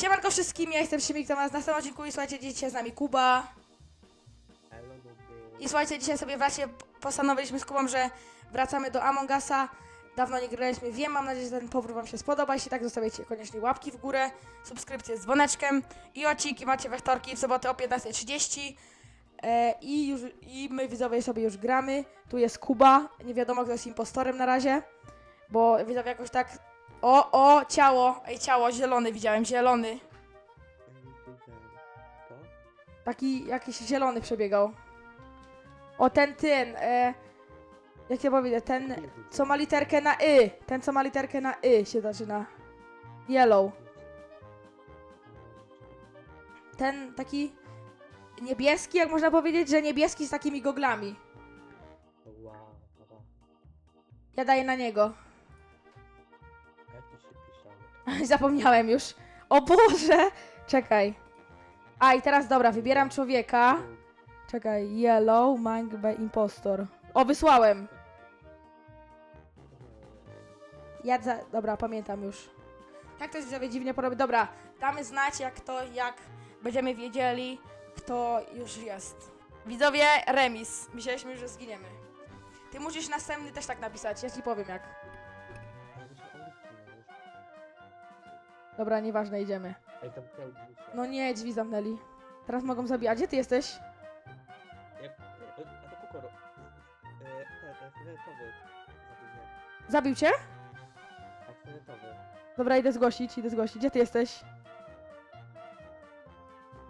Siemanko wszystkim, ja jestem Szymik, to was na samym odcinku i słuchajcie, dzisiaj z nami Kuba. I słuchajcie, dzisiaj sobie wreszcie postanowiliśmy z Kubą, że wracamy do Among Usa. Dawno nie graliśmy, wiem, mam nadzieję, że ten powrót wam się spodoba. Jeśli tak, zostawiajcie koniecznie łapki w górę, subskrypcję z dzwoneczkiem i odcinki macie we wtorki w sobotę o 15.30. E, I, już, I my widzowie sobie już gramy. Tu jest Kuba, nie wiadomo kto jest impostorem na razie, bo widzowie jakoś tak... O, o, ciało, ej ciało, zielony widziałem, zielony. To? Taki jakiś zielony przebiegał. O, ten, ten, e, jak ja powiedzieć, ten, co ma literkę na y. Ten, co ma literkę na y się zaczyna. Yellow. Ten taki niebieski, jak można powiedzieć, że niebieski z takimi goglami. Wow. Ja daję na niego. Zapomniałem już. O Boże! Czekaj. A i teraz dobra, wybieram człowieka. Czekaj, yellow, mind by impostor. O, wysłałem. Ja za... Dobra, pamiętam już. Jak to jest widzowie dziwnie porobić? Dobra, damy znać jak to, jak będziemy wiedzieli, kto już jest. Widzowie, remis. Myśleliśmy, że zginiemy. Ty musisz następny też tak napisać, ja ci powiem jak. Dobra, nieważne, idziemy. Ej, tam. No nie, drzwi zamknęli. Teraz mogą zabijać. Gdzie ty jesteś? Jak... e, A to Kukoro. E, ten, e, fioletowy. Zabił mnie. Zabił cię? Fioletowy. Dobra, idę zgłosić, idę zgłosić. Gdzie ty jesteś?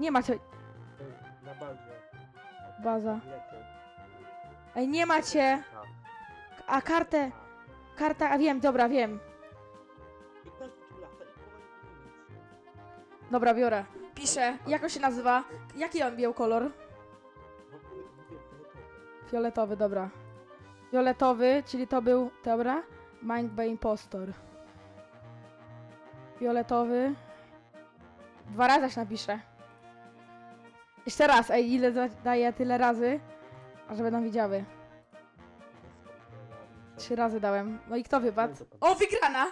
Nie macie. E, Na bazie. Baza. Ej, nie macie. A. A kartę. Karta, a wiem, dobra, wiem. Dobra, biorę. Piszę. Jak on się nazywa? Jaki on miał kolor? Fioletowy. Dobra. Fioletowy, czyli to był, dobra. Mind by Impostor. Fioletowy. Dwa razy aż napiszę. Jeszcze raz, ej, ile za- daję tyle razy, a że będą widziały. Trzy razy dałem. No i kto wypadł? O, wygrana!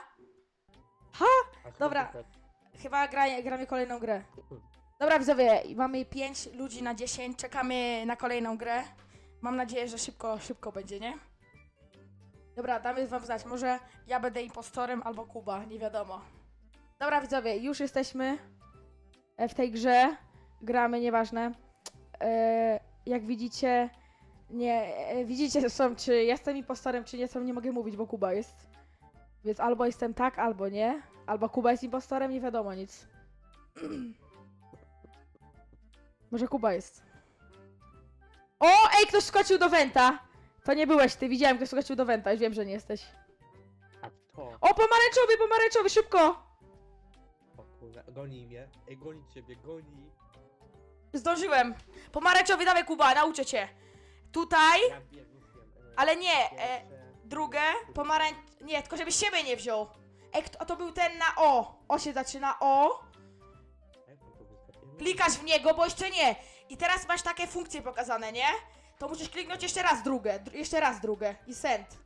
dobra. Chyba gra, gramy kolejną grę. Dobra, widzowie, mamy 5 ludzi na 10, czekamy na kolejną grę. Mam nadzieję, że szybko, szybko będzie, nie? Dobra, damy wam znać, może ja będę impostorem albo Kuba, nie wiadomo. Dobra, widzowie, już jesteśmy e, w tej grze. Gramy, nieważne. E, jak widzicie, nie, e, widzicie zresztą, czy jestem impostorem, czy nie, co nie mogę mówić, bo Kuba jest. Więc albo jestem tak, albo nie. Albo Kuba jest impostorem, nie wiadomo nic. Może Kuba jest. O, ej, ktoś skoczył do Wenta! To nie byłeś ty, widziałem, ktoś skoczył do Wenta, już wiem, że nie jesteś. A to. O, pomarańczowy, pomarańczowy, szybko! O kurwa, goni mnie. Ej, goni ciebie, goni. Zdążyłem. Pomarańczowy, dawaj Kuba, nauczę cię. Tutaj, Ja wiem, już wiem. E, ale nie, e, drugie, pomarańcz... Nie, tylko żebyś siebie nie wziął. Ej, kto, to był ten na O. O się zaczyna O. Klikasz w niego, bo jeszcze nie. I teraz masz takie funkcje pokazane, nie? To musisz kliknąć jeszcze raz drugie, dr jeszcze raz drugie i send.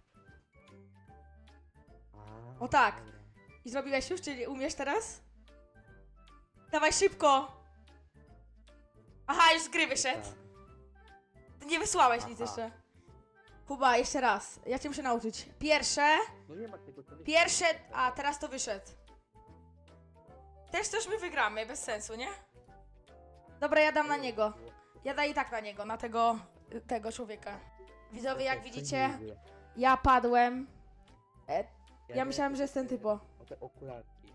O tak. I zrobiłeś już, czy nie umiesz teraz? Dawaj szybko! Aha, już z gry wyszedł. Tak. Nie wysłałeś nic Aha. jeszcze. Kuba, jeszcze raz. Ja cię muszę nauczyć. Pierwsze, No nie ma tego, to nie pierwsze, a teraz to wyszedł. Też coś my wygramy, bez sensu, nie? Dobra, ja dam na niego. Ja daję i tak na niego, na tego, tego człowieka. Widzowie, jak widzicie, ja padłem. E, ja myślałem, że jest ten typo. O te okularki.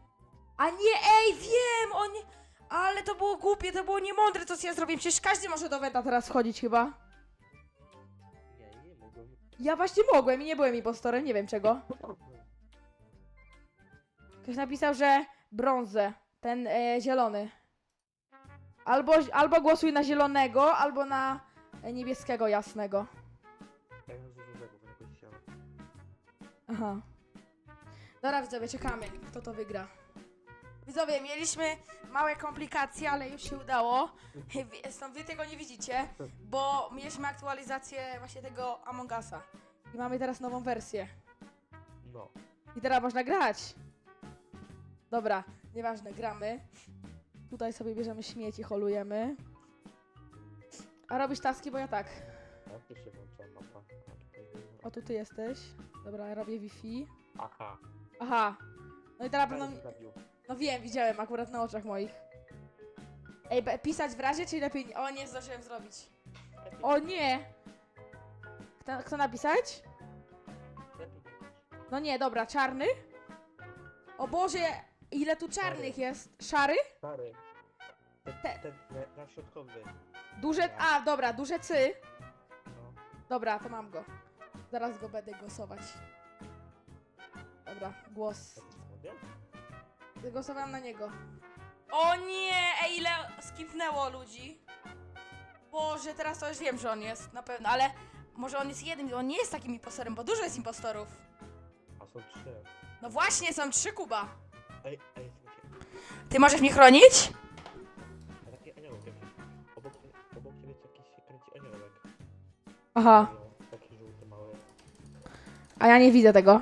A nie, ej, wiem, on. Ale to było głupie, to było niemądre, to co ja zrobiłem. Przecież każdy może do Wenta teraz wchodzić chyba. Ja właśnie mogłem i nie byłem impostorem, nie wiem czego. Ktoś napisał, że brązę, ten e, zielony. Albo, albo głosuj na zielonego, albo na e, niebieskiego jasnego. Ja mam żółtego, bo jakoś chciałem. Aha. Dobra widzowie, czekamy, kto to wygra. Widzowie, mieliśmy małe komplikacje, ale już się udało. Wy- Stąd wy tego nie widzicie, bo mieliśmy aktualizację właśnie tego Among Usa. I mamy teraz nową wersję. No. I teraz można grać. Dobra, nieważne, gramy. Tutaj sobie bierzemy śmieci, holujemy. A robisz taski, bo ja tak. Jak tu się włącza mapa? A, tutaj nie ma. O, tu ty jesteś. Dobra, ja robię Wi-Fi. Aha. Aha. No i teraz będą... No wiem, widziałem akurat na oczach moich. Ej, be- pisać w razie, czy lepiej... nie? O, nie zdążyłem zrobić. O nie! Kto, kto napisać? No nie, dobra, czarny? O Boże, ile tu czarnych jest? Szary? Stary. Ten, Te- ten na, na środkowy. Duże... A, dobra, duże cy. No. Dobra, to mam go. Zaraz go będę głosować. Dobra, głos. Zagłosowałam na niego. O nie! Ej, ile skipnęło ludzi. Boże, teraz to już wiem, że on jest, na pewno, ale może on jest jednym, on nie jest takim impostorem, bo dużo jest impostorów. A są trzy. No właśnie, są trzy Kuba. Ej, ej. Ty możesz mnie chronić? A taki aniołek jakiś. Obok, obok ciebie jakiś się kręci aniołek. Aha, Taki żółty mały. a ja nie widzę tego.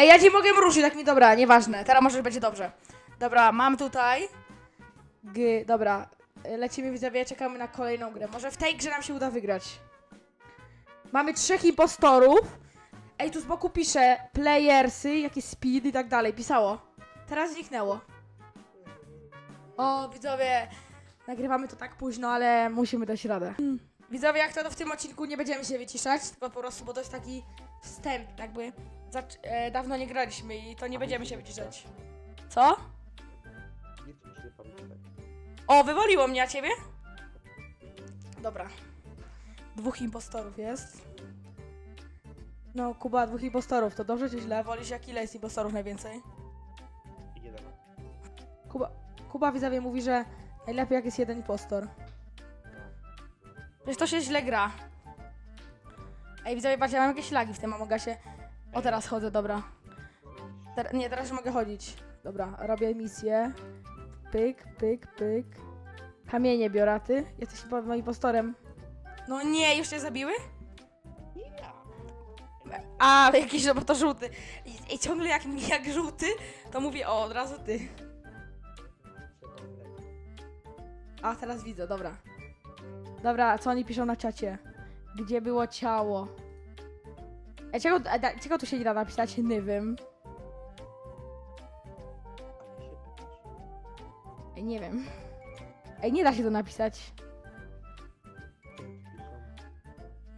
Ej, ja ci mogę ruszyć, tak mi dobra, nieważne, teraz może będzie dobrze. Dobra, mam tutaj. G, dobra, lecimy widzowie, czekamy na kolejną grę. Może w tej grze nam się uda wygrać. Mamy trzech impostorów. Ej, tu z boku pisze playersy, jakieś speed i tak dalej, pisało. Teraz zniknęło. O, widzowie, nagrywamy to tak późno, ale musimy dać radę. Hmm. Widzowie, jak to, to w tym odcinku nie będziemy się wyciszać, tylko po prostu, bo to jest taki wstęp, jakby zac- e, dawno nie graliśmy i to nie A będziemy wiecie, się że- wyciszać. Co? Nic mi się nie pamięta. O, wywaliło mnie, a ciebie? Dobra. Dwóch impostorów jest. No, Kuba, dwóch impostorów, to dobrze czy źle? Wolisz, jak ile jest impostorów najwięcej? Jeden. Kuba, Kuba widzowie mówi, że najlepiej jak jest jeden impostor. Przecież to się źle gra. Ej, widzowie, patrzcie, ja mam jakieś lagi w tym Amogasie. O, teraz chodzę, dobra. Ter nie, teraz już mogę chodzić. Dobra, robię misję. Pyk, pyk, pyk. Kamienie biorę, a ty? Jesteś chyba moim impostorem. No nie, już cię zabiły? A, jakiś, no bo to żółty. I, i ciągle jak, jak żółty, to mówię, o, od razu ty. A, teraz widzę, dobra. Dobra, co oni piszą na czacie? Gdzie było ciało? Ej, czego, a, da- czego tu się nie da napisać? Nie wiem. A. Ej, nie wiem. Ej, nie da się to napisać.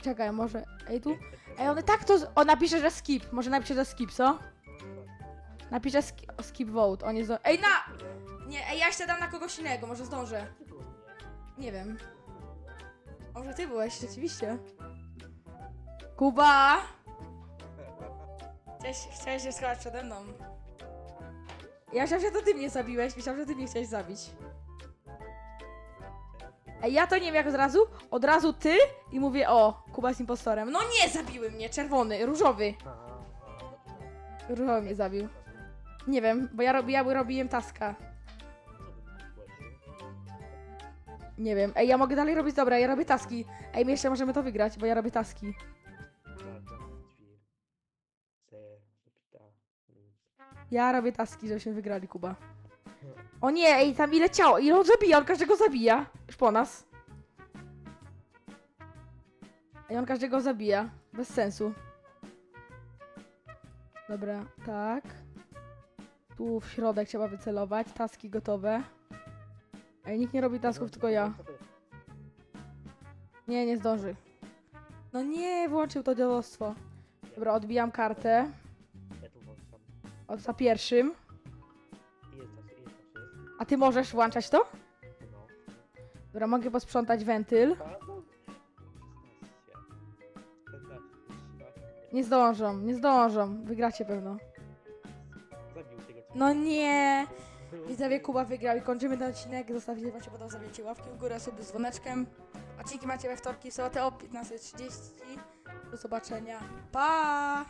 Czekaj, może... Ej, tu... Ej, on tak to... z- O, napisze, że skip. Może napisze, że skip, co? Napisze ski skip vote. On. Ej, na... Nie, ej, ja się dam na kogoś innego, może zdążę. Nie wiem. Może ty byłeś, rzeczywiście. Kuba! Chciałeś, chciałeś się schować przede mną. Ja myślałam, że to ty mnie zabiłeś. Myślałam, że ty mnie chciałeś zabić. Ej, ja to nie wiem jak od razu. Od razu ty i mówię, o, Kuba jest impostorem. No nie, zabiły mnie. Czerwony, różowy. Różowy mnie zabił. Nie wiem, bo ja, robi, ja robiłem taska. Nie wiem. Ej, ja mogę dalej robić, dobra, ja robię taski. Ej, my jeszcze możemy to wygrać, bo ja robię taski. Ja robię taski, żebyśmy wygrali, Kuba. O nie, ej, tam ile ciało, ile on zabija, on każdego zabija. Już po nas. Ej, on każdego zabija. Bez sensu. Dobra, tak. Tu w środek trzeba wycelować. Taski gotowe. Ej, nikt nie robi tasków, tylko ja. Nie, nie zdąży. No nie, włączył to dziadostwo. Dobra, odbijam kartę. Ja tu włączam. Od za pierwszym. Jest? A ty możesz włączać to? No. Dobra, mogę posprzątać wentyl. No. 16. 14, 13. Nie zdążą, nie zdążą. Wygracie pewno. Zabił tego No nie! Widzowie Kuba wygrał i kończymy ten odcinek. Zostawcie, wam się podobał, zabijcie łapki w górę, suby z dzwoneczkiem. Odcinki macie we wtorki, w sobotę o 15.30. Do zobaczenia. Pa!